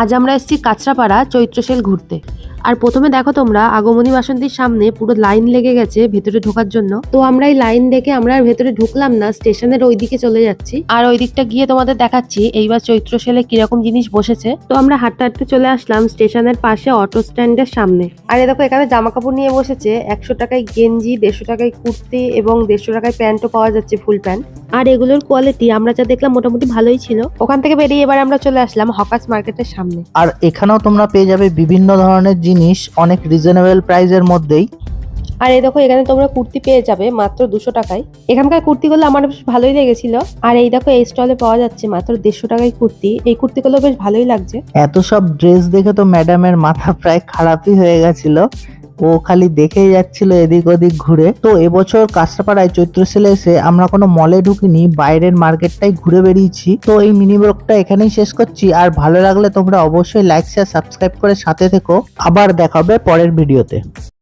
আজ আমরা এসেছি কাঁচরাপাড়া চৈত্রশেল ঘুরতে। আর প্রথমে দেখো তোমরা, আগমনী বাসন্তীর সামনে পুরো লাইন লেগে গেছে ভেতরে ঢোকার জন্য। তো আমরা এই লাইন দেখে আমরা ভেতরে ঢুকলাম না, স্টেশনের ওই দিকে চলে যাচ্ছি। আর ওই দিকটা গিয়ে তোমাদের দেখাচ্ছি, এইবার চৈত্রশেলে কীরকম জিনিস বসেছে। তো আমরা হাঁটতে হাঁটতে চলে আসলাম স্টেশনের পাশে অটো স্ট্যান্ডের সামনে। আর দেখো, এখানে জামা কাপড় নিয়ে বসেছে, একশো টাকায় গেঞ্জি, দেড়শো টাকায় কুর্তি এবং দেড়শো টাকায় প্যান্টও পাওয়া যাচ্ছে ফুল প্যান্ট। আর এগুলোর কোয়ালিটি আমরা যা দেখলাম মোটামুটি ভালোই ছিল। ওখান থেকে বেরিয়ে এবার আমরা চলে আসলাম হকাস মার্কেটের সামনে। আর এখানেও তোমরা পেয়ে যাবে বিভিন্ন ধরনের জিনিস অনেক রিজনেবল প্রাইসের মধ্যেই। আর এই দেখো এখানে তোমরা কুর্তি পেয়ে যাবে মাত্র দুশো টাকায়। এখানকার কুর্তিগুলো আমার বেশ ভালোই লেগেছিল। আর এই দেখো এই স্টলে পাওয়া যাচ্ছে মাত্র দেড়শো টাকায় কুর্তি। এই কুর্তিগুলো বেশ ভালোই লাগছে। এত সব ড্রেস দেখে তো ম্যাডামের মাথা প্রায় খারাপই হয়ে গেছিল। ও খালি দেখেই যাচ্ছিল এদিক ওদিক ঘুরে। তো এবছর কাঁচরাপাড়ায় চৈত্র সেলে এসে আমরা কোনো মলে ঢুকিনি, বাইরের মার্কেটটাই ঘুরে বেরিয়েছি। তো এই মিনি ব্লগটা এখানেই শেষ করছি। আর ভালো লাগলে তোমরা অবশ্যই লাইক শেয়ার সাবস্ক্রাইব করে সাথে থেকো। আবার দেখাবে পরের ভিডিওতে